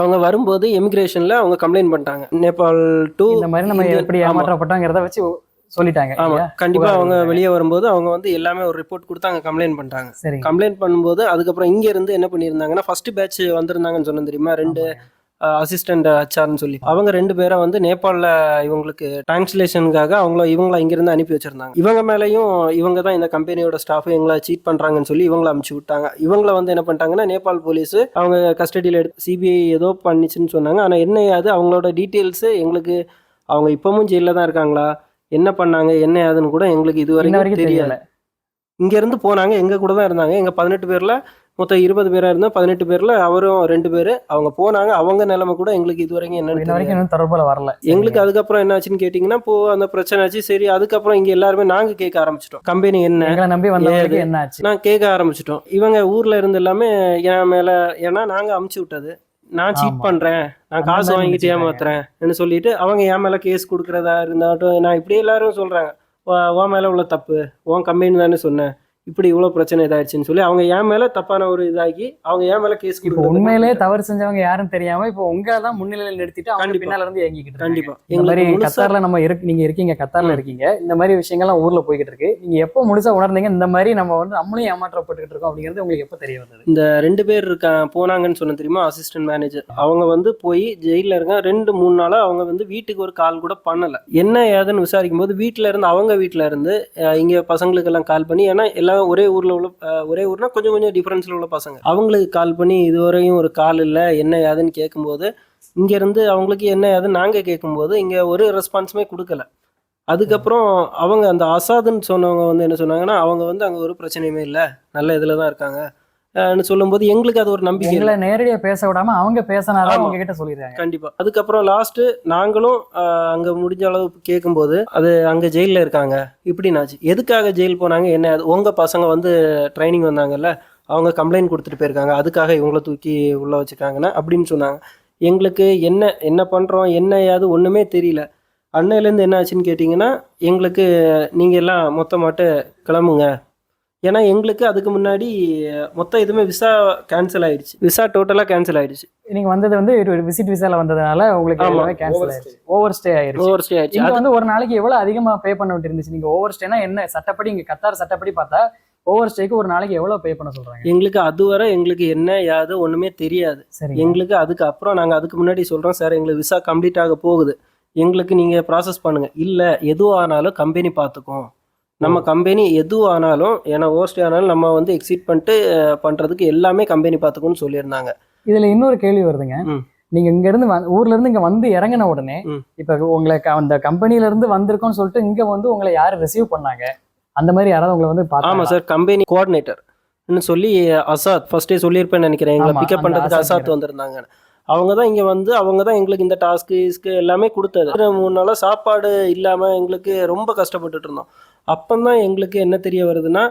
அவங்க வரும்போது இமிகிரேஷனில் அவங்க கம்ப்ளைண்ட் பண்ணிட்டாங்க. நேபாள் டு இந்த மாதிரி நம்ம எப்படி ஏமாற்றப்பட்டோங்கிறத வச்சு சொல்லிட்டாங்க ஆமா? கண்டிப்பா அவங்க. வெளியே வரும்போது அவங்க வந்து எல்லாமே ஒரு ரிப்போர்ட் கொடுத்து அங்க கம்ப்ளைண்ட் பண்ணிட்டாங்க. சரி. கம்ப்ளைண்ட் பண்ணும்போது அதுக்கப்புறம் இங்க இருந்து என்ன பண்ணியிருந்தாங்கன்னா ஃபர்ஸ்ட் பேட்ச் வந்திருந்தாங்கன்னு சொன்னேன் தெரியுமா? ரெண்டு அசிஸ்டன்ட் ஹச்ஆர்னு சொல்லி. அவங்க ரெண்டு பேரை வந்து நேபாளில் இவங்களுக்கு டிரான்ஸ்லேஷனுக்காக அவங்கள இவங்கள இங்கிருந்து அனுப்பி வச்சிருந்தாங்க. இவங்க மேலேயும் இவங்க தான் இந்த கம்பெனியோட ஸ்டாஃப் எங்களை சீட் பண்றாங்கன்னு சொல்லி இவங்கள அமுச்சு விட்டாங்க. இவங்கள வந்து என்ன பண்ணிட்டாங்கன்னா நேபாள் போலீஸ் அவங்க கஸ்டடியில் எடுத்து சிபிஐ ஏதோ பண்ணிச்சுன்னு சொன்னாங்க. ஆனால் என்ன அது? அவங்களோட டீட்டெயில்ஸ் எங்களுக்கு அவங்க இப்பவும் ஜெயிலில் தான் இருக்காங்களா? என்ன பண்ணாங்க என்ன ஏதுன்னு கூட எங்களுக்கு இது வரைக்கும் தெரியல. இங்க இருந்து போனாங்க எங்க கூட தான் இருந்தாங்க. எங்க பதினெட்டு பேர்ல மொத்தம் இருபது பேரா இருந்தா பதினெட்டு பேர்ல அவரும் ரெண்டு பேரு. அவங்க போனாங்க அவங்க நிலைமை கூட எங்களுக்கு இது வரைக்கும் இன்னும் தொடர்புல வரல. எங்களுக்கு அதுக்கப்புறம் என்ன ஆச்சுன்னு கேட்டீங்கன்னா இப்போ அந்த பிரச்சனை ஆச்சு. சரி அதுக்கப்புறம் இங்க எல்லாருமே நாங்க கேட்க ஆரம்பிச்சிட்டோம். கம்பெனி என்ன நம்பி? என்ன ஆச்சு நான் கேட்க ஆரம்பிச்சிட்டோம். இவங்க ஊர்ல இருந்து எல்லாமே என் மேல ஏன்னா நாங்க அமுச்சு விட்டது. நான் சீட். பண்றேன் நான் காசு வாங்கிட்டு. ஏமாத்துறேன்னு சொல்லிட்டு அவங்க என் மேல கேஸ் கொடுக்கறதா இருந்தாட்டும் நான் இப்படி எல்லாரும் சொல்றாங்க "உன் உன் மேல உள்ள தப்பு உன் கம்பெனி தானே சொன்னேன் இப்படி இவ்வளவு பிரச்சனை இதாயிடுச்சுன்னு சொல்லி அவங்க என் மேல தப்பான ஒரு இதாகி அவங்க என் மேல கேஸ் இப்போ கொடுக்குறது உண்மையிலே தவறு செஞ்சவங்க யாரும் தெரியாம இப்போ உங்களை தான் முன்னிலையில் நிறுத்திட்டு அவங்க. பின்னால இருந்து இயங்கிக்கிட்டு. கண்டிப்பா. இந்த மாதிரி கத்தார்ல நம்ம இருக்கு நீங்க இருக்கீங்க கத்தார்ல. இருக்கீங்க. இந்த மாதிரி விஷயங்கள்லாம் ஊர்ல போய்கிட்டு இருக்கு. நீங்க எப்போ முழுசா உணர்ந்தீங்க? இந்த மாதிரி நம்ம வந்து நம்மளும் ஏமாற்றப்பட்டுக்கிட்டு இருக்கோம் அப்படிங்கிறது உங்களுக்கு எப்போ தெரிய வந்தது? இந்த ரெண்டு பேர் இருக்கா போனாங்கன்னு சொன்ன தெரியுமா? அசிஸ்டன்ட் மேனேஜர் அவங்க வந்து போய் ஜெயிலில் இருக்க ரெண்டு மூணு நாளா அவங்க வந்து வீட்டுக்கு ஒரு கால் கூட பண்ணல. என்ன ஏதுன்னு விசாரிக்கும் போது வீட்டில இருந்து அவங்க வீட்டில இருந்து இங்க பசங்களுக்கெல்லாம் கால் பண்ணி ஏன்னா எல்லாம் ஒரே ஊரில் உள்ள ஒரே ஊர்னா கொஞ்சம் கொஞ்சம் டிஃப்ரென்ஸில் உள்ள பசங்க. அவங்களுக்கு கால் பண்ணி இதுவரையும் ஒரு கால் இல்லை என்ன ஏதுன்னு கேட்கும்போது இங்கேருந்து அவங்களுக்கு என்ன ஏதுன்னு நாங்கள் கேட்கும்போது இங்கே ஒரு ரெஸ்பான்ஸுமே கொடுக்கல. அதுக்கப்புறம் அவங்க அந்த அசாதுன்னு சொன்னவங்க வந்து என்ன சொன்னாங்கன்னா அவங்க வந்து அங்கே ஒரு பிரச்சனையுமே இல்லை நல்ல இதில் தான் இருக்காங்க. சொல்லும்போது எங்களுக்கு அது ஒரு நம்பிக்கை இல்லை. உங்களை நேரடியா பேச விடாம அவங்க பேசினாரா. அவங்க கிட்ட சொல்லிடுறாங்க. கண்டிப்பா. அதுக்கப்புறம் லாஸ்ட் நாங்களும் அங்க முடிஞ்ச அளவு கேட்கும்போது அது அங்க ஜெயில்ல இருக்காங்க. இப்படின்னாச்சு. எதுக்காக ஜெயில் போனாங்க? என்ன? அது உங்க பசங்க வந்து ட்ரைனிங் வந்தாங்கல்ல அவங்க கம்ப்ளைண்ட் கொடுத்துட்டு போயிருக்காங்க. அதுக்காக இவங்கள தூக்கி உள்ள வச்சுருக்காங்கன்னா அப்படின்னு சொன்னாங்க. எங்களுக்கு என்ன என்ன பண்றோம்? என்ன ஏது? ஒண்ணுமே தெரியல. அன்னையிலேருந்து என்ன ஆச்சுன்னு கேட்டிங்கன்னா எங்களுக்கு நீங்கள் எல்லாம் மொத்தமாட்டு கிளம்புங்க. ஏன்னா எங்களுக்கு அதுக்கு முன்னாடி மொத்தம் எதுவுமே விசா கேன்சல் ஆயிடுச்சு. விசா டோட்டலாக கேன்சல் ஆயிடுச்சு. நீங்க வந்தது வந்து ஒரு விசிட் விசால வந்ததுனால உங்களுக்கு. எல்லாமே கேன்சல் ஆயிருச்சு ஓவர் ஸ்டே ஆயிருச்சு ஓவர் ஸ்டே ஆயிடுச்சு. இங்க அது வந்து ஒரு நாளைக்கு எவ்வளவு அதிகமா பே பண்ண வேண்டியிருந்துச்சு நீங்க ஓவர் ஸ்டேனா என்ன? சட்டப்படி இங்க கத்தார் சட்டப்படி பார்த்தா ஓவர் ஸ்டேக்கு ஒரு நாளைக்கு எவ்வளவு பே பண்ண சொல்றாங்க? எங்களுக்கு அதுவரை எங்களுக்கு என்ன யாது ஒண்ணுமே தெரியாது. சரி எங்களுக்கு அதுக்கு அப்புறம் நாங்க அதுக்கு முன்னாடி சொல்றோம் சார் எங்களுக்கு விசா கம்ப்ளீட் ஆக போகுது. எங்களுக்கு நீங்க ப்ராசஸ் பண்ணுங்க. இல்ல எதுவானாலும் கம்பெனி பார்த்துக்கும் நம்ம கம்பெனி எதுவானாலும் ஏன்னா ஓஸ்ட் ஆனாலும் நம்ம வந்து எக்ஸிட் பண்ணிட்டு பண்றதுக்கு எல்லாமே கம்பெனி பார்த்துக்கும்னு சொல்லியிருந்தாங்க. இதுல இன்னொரு கேள்வி வருதுங்க. நீங்க இங்க இருந்து ஊர்ல இருந்து இங்க வந்து இறங்கின உடனே. இப்ப உங்களை அந்த கம்பெனில இருந்து வந்திருக்கோம்னு சொல்லிட்டு இங்க வந்து உங்களை யாரு ரிசீவ் பண்ணாங்க? அந்த மாதிரி யாராவது உங்களை வந்து ஆமா? சார் கம்பெனி கோஆர்டினேட்டர் சொல்லி அசாத் ஃபர்ஸ்டே சொல்லியிருப்பேன்னு நினைக்கிறேன். எங்களை பிக்கப் பண்றதுக்கு அசாத் வந்திருந்தாங்க. அவங்க தான் இங்க வந்து அவங்க தான் எங்களுக்கு இந்த டாஸ்க்கு இஸ்க்கு எல்லாமே கொடுத்தது. மூணு நாளா சாப்பாடு இல்லாம எங்களுக்கு ரொம்ப கஷ்டப்பட்டுட்டு இருந்தோம். அப்பந்தான் எங்களுக்கு என்ன தெரிய வருதுன்னா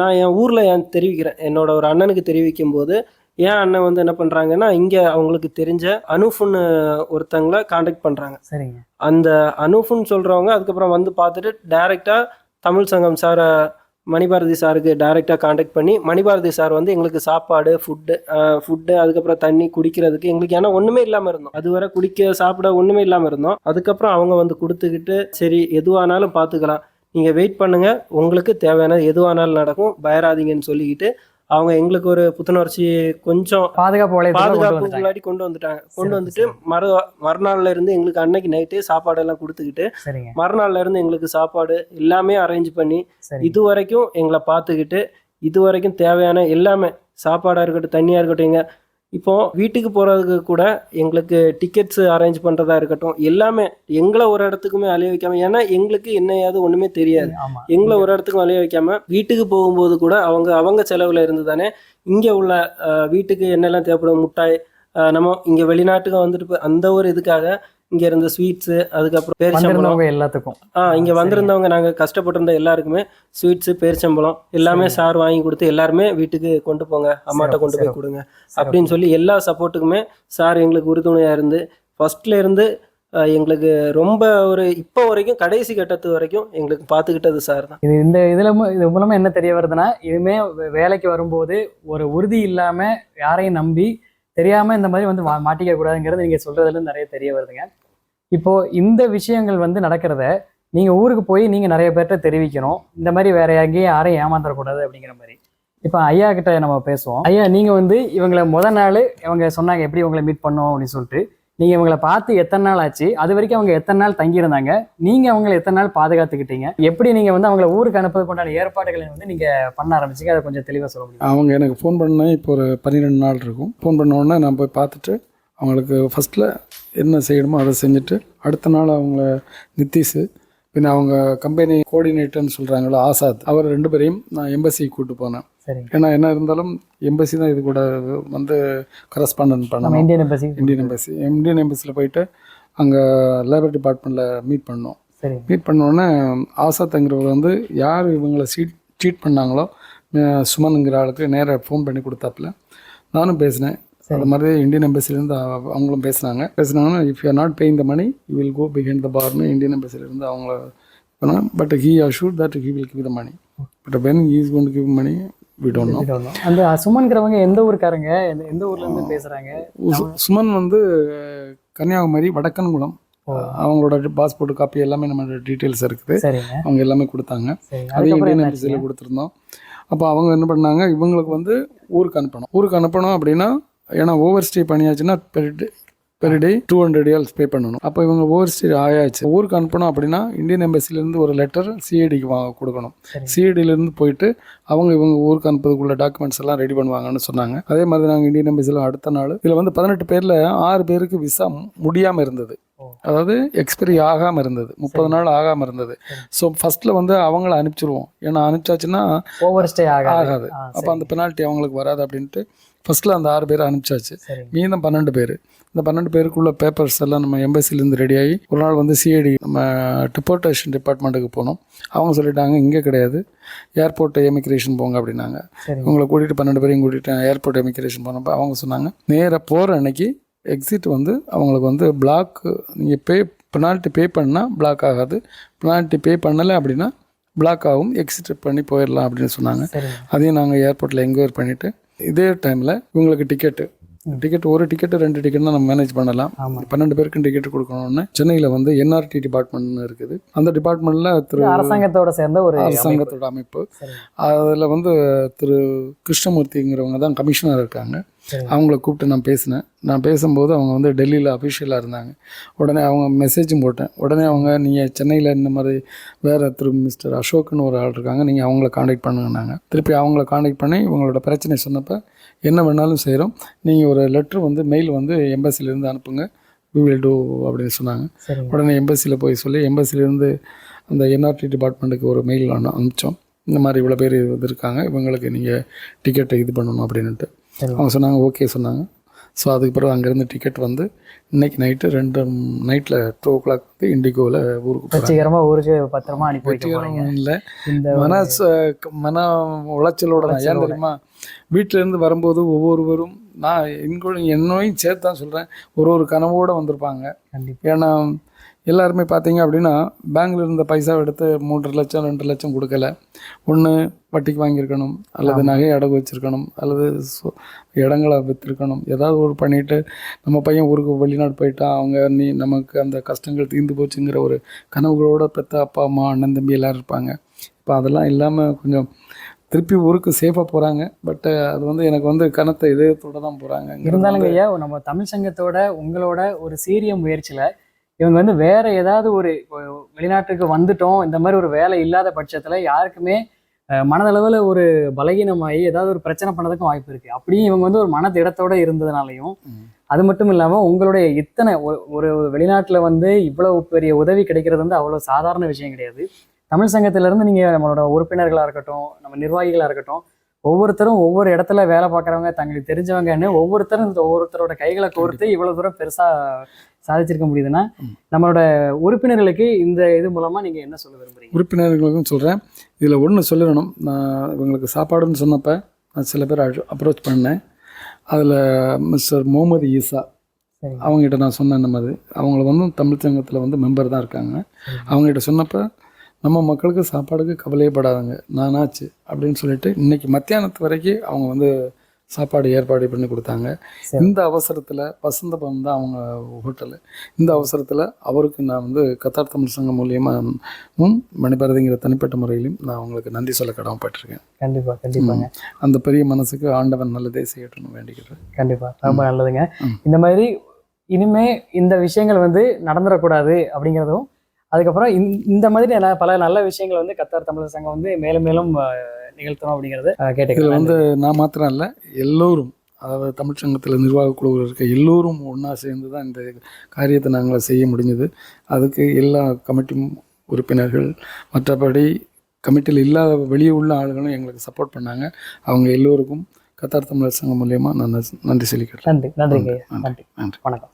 நான் என் ஊர்ல என் தெரிவிக்கிறேன். என்னோட ஒரு அண்ணனுக்கு தெரிவிக்கும் போது என் அண்ணன் வந்து என்ன பண்றாங்கன்னா இங்க அவங்களுக்கு தெரிஞ்ச அனுஃபுன்னு ஒருத்தங்களை காண்டாக்ட் பண்றாங்க. சரிங்க. அந்த அனூஃப்னு சொல்கிறவங்க அதுக்கப்புறம் வந்து பார்த்துட்டு டைரெக்டாக தமிழ் சங்கம் சாரை மணிபாரதி சாருக்கு டைரெக்டாக காண்டாக்ட் பண்ணி மணிபாரதி சார் வந்து எங்களுக்கு சாப்பாடு ஃபுட்டு ஃபுட்டு அதுக்கப்புறம் தண்ணி குடிக்கிறதுக்கு எங்களுக்கு ஏன்னா ஒன்றுமே இல்லாமல் இருந்தோம். அதுவரை குடிக்க சாப்பிட ஒன்றுமே இல்லாமல் இருந்தோம். அதுக்கப்புறம் அவங்க வந்து கொடுத்துக்கிட்டு சரி எதுவானாலும் பார்த்துக்கலாம். நீங்கள் வெயிட் பண்ணுங்கள் உங்களுக்கு தேவையான எதுவானாலும் நடக்கும். பயராதீங்கன்னு சொல்லிக்கிட்டு அவங்க எங்களுக்கு ஒரு புத்துணர்ச்சி கொஞ்சம் பாதுகாப்பு பாதுகாப்பு முன்னாடி கொண்டு வந்துட்டாங்க. கொண்டு வந்துட்டு மறு மறுநாள்ல இருந்து எங்களுக்கு அன்னைக்கு நைட்டு சாப்பாடு எல்லாம் கொடுத்துக்கிட்டு மறுநாள்ல இருந்து எங்களுக்கு சாப்பாடு எல்லாமே அரேஞ்ச் பண்ணி இது வரைக்கும் எங்களை பார்த்துக்கிட்டு இது வரைக்கும் தேவையான எல்லாமே சாப்பாடா இருக்கட்டும் தண்ணியா இருக்கட்டும் எங்க இப்போ வீட்டுக்கு போறதுக்கு கூட எங்களுக்கு டிக்கெட்ஸ் அரேஞ்ச் பண்றதா இருக்கட்டும் எல்லாமே எங்களை ஒரு இடத்துக்குமே அலைய வைக்காம ஏன்னா எங்களுக்கு என்ன ஏது ஒண்ணுமே தெரியாது. எங்களை ஒரு இடத்துக்கும் அலைய வைக்காம வீட்டுக்கு போகும்போது கூட அவங்க அவங்க செலவுல இருந்து தானே இங்க உள்ள வீட்டுக்கு என்னெல்லாம் தேவைப்படும் முட்டாய் நம்ம இங்க வெளிநாட்டுக்கு வந்துட்டு அந்த ஒரு இதுக்காக இங்க இருந்த ஸ்வீட்ஸ் அதுக்கப்புறம் பேரிச்சம்பழம் எல்லாத்துக்கும் ஆ இங்க. வந்திருந்தவங்க நாங்க கஷ்டப்பட்டிருந்த எல்லாருக்குமே ஸ்வீட்ஸ் பேரிச்சம்பழம் எல்லாமே. சார் வாங்கி கொடுத்து எல்லாருமே வீட்டுக்கு கொண்டு போங்க அம்மாட்ட கொண்டு போய். கொடுங்க. அப்படின்னு சொல்லி எல்லா சப்போர்ட்டுக்குமே சார் எங்களுக்கு உறுதுணையா இருந்து ஃபர்ஸ்ட்ல இருந்து எங்களுக்கு ரொம்ப ஒரு இப்போ வரைக்கும் கடைசி கட்டத்து வரைக்கும் எங்களுக்கு பார்த்துக்கிட்டது சார் தான் இது இந்த இதுல இது மூலமா என்ன தெரிய வருதுன்னா இதுமே வே- வேலைக்கு வரும்போது ஒரு உறுதி இல்லாம யாரையும் நம்பி தெரியாம இந்த மாதிரி வந்து மாட்டிக்க கூடாதுங்கிறது நீங்க சொல்றதுல இருந்து நிறைய தெரிய வருதுங்க இப்போ இந்த விஷயங்கள் வந்து நடக்கிறத நீங்க ஊருக்கு போய் நீங்க நிறைய பேர்கிட்ட தெரிவிக்கணும். இந்த மாதிரி வேற எங்கேயும் யாரையும் ஏமாந்துடக்கூடாது அப்படிங்கிற மாதிரி. இப்போ ஐயா கிட்ட நம்ம பேசுவோம். ஐயா நீங்க வந்து இவங்களை முத நாள் இவங்க சொன்னாங்க எப்படி இவங்களை மீட் பண்ணோம் அப்படின்னு சொல்லிட்டு நீங்க இவங்களை பார்த்து எத்தனை நாள் ஆச்சு? அது வரைக்கும் அவங்க எத்தனை நாள் தங்கியிருந்தாங்க? நீங்க அவங்களை எத்தனை நாள் பாதுகாத்துக்கிட்டீங்க? எப்படி நீங்க வந்து அவங்களை ஊருக்கு அனுப்புறதுக்கு உண்டான ஏற்பாடுகளை வந்து நீங்க பண்ண ஆரம்பிச்சிங்க? அதை கொஞ்சம் தெளிவாக சொல்ல முடியும்? அவங்க எனக்கு ஃபோன் பண்ண இப்போ ஒரு பன்னிரெண்டு நாள் இருக்கும். ஃபோன் பண்ண உடனே நான் போய் பார்த்துட்டு அவங்களுக்கு ஃபஸ்ட்டில் என்ன செய்யணுமோ அதை செஞ்சுட்டு அடுத்த நாள் அவங்கள நித்தீஷ் பின்ன அவங்க கம்பெனி கோஆர்டினேட்டர்னு சொல்கிறாங்களோ ஆசாத் அவர் ரெண்டு பேரையும் நான் எம்பசிக்கு கூப்பிட்டு போனேன். ஏன்னா என்ன இருந்தாலும் எம்பசி தான் இது கூட வந்து கரஸ்பாண்டன்ட் நம்ம பண்ணணும். Indian embassy Indian embassy Indian எம்பசியில் போயிட்டு அங்கே லேபர் டிபார்ட்மெண்ட்டில் மீட் பண்ணோம். மீட் பண்ணோடனே ஆசாத்துங்கிறவர் வந்து யார் இவங்களை சீட் சீட் பண்ணாங்களோ சுமனுங்கிற ஆளுக்கு நேராக ஃபோன் பண்ணி கொடுத்தாப்புல. நானும் பேசினேன். அது மாதிரி இந்தியன் எம்பசிலேருந்து அவங்களும் பேசுனாங்க. பேசுனாங்கன்னா if you not paying the money you will go behind the பார்னு Indian எம்பசிலேருந்து அவங்கள பண்ணாங்க but he assure that he will give the money but when he is gonna give money. அந்த சுமன்கிறவங்க எந்த ஊருக்காரங்க? எந்த எந்த ஊர்ல இருந்து பேசுறாங்க? சுமன் வந்து கன்னியாகுமரி வடக்கன்குளம் அவங்களோட பாஸ்போர்ட் காப்பி எல்லாமே நம்ம டீட்டெயில்ஸ் இருக்குது. அவங்க எல்லாமே கொடுத்தாங்க. அதே இந்தியன் எம்பசியில் கொடுத்துருந்தோம். அப்போ அவங்க என்ன பண்ணாங்க? இவங்களுக்கு வந்து ஊருக்கு அனுப்பணும். ஊருக்கு அனுப்பணும் அப்படின்னா ஏன்னா ஓவர் ஸ்டே பண்ணியாச்சுன்னா per day per day two hundred years pay பண்ணணும். அப்போ இவங்க ஓவர் ஸ்டே ஆயாச்சு. ஊருக்கு அனுப்பணும் அப்படின்னா இந்தியன் எம்பசிலேருந்து ஒரு லெட்டர் சிஐடிக்கு வா கொடுக்கணும். சிஐடியிலேருந்து போயிட்டு அவங்க இவங்க ஊருக்கு அனுப்புறதுக்குள்ள டாக்குமெண்ட்ஸ் எல்லாம் ரெடி பண்ணுவாங்கன்னு சொன்னாங்க. அதே மாதிரி நாங்கள் இந்தியன் எம்பசியில் அடுத்த நாள் இதில் வந்து பதினெட்டு பேரில் ஆறு பேருக்கு விசா முடியாமல் இருந்தது. அதாவது எக்ஸ்பைரி ஆகாமல் இருந்தது. முப்பது நாள் ஆகாமல் இருந்தது. ஸோ ஃபர்ஸ்ட்ல வந்து அவங்கள அனுப்பிச்சிருவோம். ஏன்னா அனுப்பிச்சாச்சுன்னா ஓவர் ஸ்டே ஆகாது. அப்போ அந்த பெனால்ட்டி அவங்களுக்கு வராது அப்படின்ட்டு ஃபர்ஸ்ட்ல அந்த ஆறு பேர் அனுப்பிச்சாச்சு. மீதம் பன்னெண்டு பேர். இந்த பன்னெண்டு பேருக்குள்ள பேப்பர்ஸ் எல்லாம் நம்ம எம்பசிலேருந்து ரெடி ஆகி ஒரு நாள் வந்து சிஐடி நம்ம டிப்போர்டேஷன் டிபார்ட்மெண்ட்டுக்கு போனோம். அவங்க சொல்லிட்டாங்க இங்கே கிடையாது. ஏர்போர்ட் எமிக்ரேஷன் போங்க அப்படின்னாங்க. இவங்களை கூட்டிகிட்டு பன்னெண்டு பேரையும் கூட்டிகிட்டு ஏர்போர்ட் எமிக்ரேஷன் போனப்போ அவங்க சொன்னாங்க நேராக போகிற அன்னைக்கு எக்ஸிட் வந்து அவங்களுக்கு வந்து பிளாக் நீங்கள் பே பெனால்ட்டி பே பண்ணால் பிளாக் ஆகாது. பெனால்ட்டி பே பண்ணலை அப்படின்னா பிளாக் ஆகும். எக்ஸிட் பண்ணி போயிடலாம் அப்படின்னு சொன்னாங்க. அதையும் நாங்கள் ஏர்போர்ட்டில் என்கொயரி பண்ணிவிட்டு இதே டைமில் இவங்களுக்கு டிக்கெட்டு டிக்கெட் ஒரு டிக்கெட்டு ரெண்டு டிக்கெட்னா நம்ம மேனேஜ் பண்ணலாம். பன்னெண்டு பேருக்கு டிக்கெட் கொடுக்கணும்னு சென்னையில் வந்து என்ஆர்டி டிபார்ட்மெண்ட்னு இருக்குது. அந்த டிபார்ட்மெண்ட்டில் திரு அரசாங்கத்தோட சேர்ந்த ஒரு அரசாங்கத்தோட அமைப்பு. அதில் வந்து திரு கிருஷ்ணமூர்த்திங்கிறவங்க தான் கமிஷனர் இருக்காங்க. அவங்கள கூப்பிட்டு நான் பேசினேன். நான் பேசும்போது அவங்க வந்து டெல்லியில் அஃபிஷியலாக இருந்தாங்க. உடனே அவங்க மெசேஜும் போட்டேன். உடனே அவங்க நீங்கள் சென்னையில் இந்த மாதிரி வேறு திரு மிஸ்டர் அசோக்னு ஒரு ஆள் இருக்காங்க. நீங்கள் அவங்கள காண்டாக்ட் பண்ணுங்கன்னாங்க. திருப்பி அவங்கள காண்டாக்ட் பண்ணி இவங்களோட பிரச்சனை சொன்னப்போ என்ன வேணாலும் செய்கிறோம் நீங்கள் ஒரு லெட்ரு வந்து மெயில் வந்து எம்பசிலேருந்து அனுப்புங்க. We will do அப்படின்னு சொன்னாங்க. உடனே எம்பசியில் போய் சொல்லி எம்பசிலேருந்து அந்த என்ஆர்டி டிபார்ட்மெண்ட்டுக்கு ஒரு மெயில் அனு அனுப்பிச்சோம். இந்த மாதிரி இவ்வளோ பேர் இது இருக்காங்க இவங்களுக்கு நீங்கள் டிக்கெட்டை இது பண்ணணும் அப்படின்ட்டு. அவங்க சொன்னாங்க ஓகே சொன்னாங்க. ஸோ அதுக்கு பிறகு அங்கேருந்து டிக்கெட் வந்து இன்னைக்கு நைட்டு ரெண்டு நைட்டில் டூ ஓ கிளாக் வந்து இண்டிகோவில் ஊருக்கு போகிறாங்க வெற்றிகரமா ஊருக்கு பத்திரமா அனுப்பி போறீங்க. இல்லை. இந்த மன மன உளைச்சலோட தான் ஏன் தெரியுமா? வீட்டில இருந்து வரும்போது ஒவ்வொருவரும் நான் என்கூட என்னையும் சேர்த்து தான் சொல்கிறேன் ஒரு ஒரு கனவோடு வந்திருப்பாங்க. ஏன்னா எல்லாருமே பார்த்தீங்க அப்படின்னா பேங்க்ல இருந்த பைசாவை எடுத்து மூன்றரை லட்சம் ரெண்டு லட்சம் கொடுக்கல. ஒன்று வட்டிக்கு வாங்கியிருக்கணும் அல்லது நகையை அடகு வச்சிருக்கணும் அல்லது இடங்களை விற்றுருக்கணும் ஏதாவது ஒரு பண்ணிட்டு நம்ம பையன் ஊருக்கு வெளிநாடு போயிட்டா அவங்க நீ நமக்கு அந்த கஷ்டங்கள் தீர்ந்து போச்சுங்கிற ஒரு கனவுகளோட பெத்த அப்பா அம்மா அண்ணன் தம்பி எல்லாரும் இருப்பாங்க. இப்போ அதெல்லாம் இல்லாமல் கொஞ்சம் திருப்பி ஊருக்கு சேஃபாக போகிறாங்க பட் அது வந்து எனக்கு வந்து கனத்த இதயத்தோட தான் போகிறாங்க இருந்தாலுங்க ஐயா நம்ம தமிழ் சங்கத்தோட உங்களோட ஒரு சீரிய முயற்சியில இவங்க வந்து வேற ஏதாவது ஒரு வெளிநாட்டுக்கு வந்துட்டோம் இந்த மாதிரி ஒரு வேலை இல்லாத பட்சத்துல யாருக்குமே மனதளவுல ஒரு பலகீனமாகி ஏதாவது ஒரு பிரச்சனை பண்ணதுக்கும் வாய்ப்பு இருக்கு அப்படியும் இவங்க வந்து ஒரு மன திடத்தோட இருந்ததுனாலையும். அது மட்டும் இல்லாம உங்களுடைய இத்தனை ஒரு வெளிநாட்டுல வந்து இவ்வளவு பெரிய உதவி கிடைக்கிறது வந்து அவ்வளவு சாதாரண விஷயம் கிடையாது தமிழ் சங்கத்துல இருந்து நீங்க நம்மளோட உறுப்பினர்களா இருக்கட்டும் நம்ம நிர்வாகிகளா இருக்கட்டும் ஒவ்வொருத்தரும் ஒவ்வொரு இடத்துல வேலை பார்க்குறவங்க தங்களுக்கு தெரிஞ்சவங்கன்னு ஒவ்வொருத்தரும் இந்த ஒவ்வொருத்தரோட கைகளை கோர்த்து இவ்வளவு தூரம் பெருசா சாதிச்சிருக்க முடியுதுன்னா நம்மளோட உறுப்பினர்களுக்கு இந்த இது மூலமா நீங்க என்ன சொல்ல விரும்புறீங்க? உறுப்பினர்களுக்கும் சொல்கிறேன் இதில் ஒன்று சொல்லணும். நான் இவங்களுக்கு சாப்பாடுன்னு சொன்னப்போ நான் சில பேர் அப்ரோச் பண்ணேன். அதில் மிஸ்டர் முகமது ஈசா அவங்ககிட்ட நான் சொன்னேன் இந்த மாதிரி. அவங்கள வந்து தமிழ் சங்கத்தில் வந்து மெம்பர் தான் இருக்காங்க. அவங்ககிட்ட சொன்னப்போ நம்ம மக்களுக்கு சாப்பாடுக்கு கவலையே படாதுங்க. நானாச்சு அப்படின்னு சொல்லிட்டு இன்னைக்கு மத்தியானத்து வரைக்கும் அவங்க வந்து சாப்பாடு ஏற்பாடு பண்ணி கொடுத்தாங்க. இந்த அவசரத்தில் வசந்த பவன் தான் அவங்க ஹோட்டலு. இந்த அவசரத்தில் அவருக்கு நான் வந்து கத்தார் தமிழ் சங்கம் மூலியமாகவும் மணிபாரதிங்கிற தனிப்பட்ட முறையிலும் நான் அவங்களுக்கு நன்றி சொல்ல கடமைப்பட்டிருக்கேன். கண்டிப்பா கண்டிப்பாங்க. அந்த பெரிய மனசுக்கு ஆண்டவன் நல்லதே செய்யட்டும்னு வேண்டிக்கிறேன். கண்டிப்பா ரொம்ப நல்லதுங்க. இந்த மாதிரி இனிமே இந்த விஷயங்கள் வந்து நடந்துடக்கூடாது அப்படிங்கிறதும் அதுக்கப்புறம் இந்த- இந்த மாதிரி பல நல்ல விஷயங்கள் வந்து கத்தார் தமிழர் சங்கம் வந்து மேலும் மேலும் நிகழ்த்தணும் அப்படிங்கறத கேட்டுக்கலாம் வந்து நான் மாத்திரம் இல்லை எல்லோரும் அதாவது தமிழ் சங்கத்தில் நிர்வாக குழுவில் இருக்க எல்லோரும் ஒன்றா சேர்ந்து தான் இந்த காரியத்தை நாங்கள் செய்ய முடிஞ்சது. அதுக்கு எல்லா கமிட்டி உறுப்பினர்கள் மற்றபடி கமிட்டியில் இல்லாத வெளியே உள்ள ஆளுகளும் எங்களுக்கு சப்போர்ட் பண்ணாங்க. அவங்க எல்லோருக்கும் கத்தார் தமிழர் சங்கம் மூலியமாக நான் நன்றி சொல்லிக்கிறேன். நன்றி. நன்றி நன்றி. நன்றி. வணக்கம்.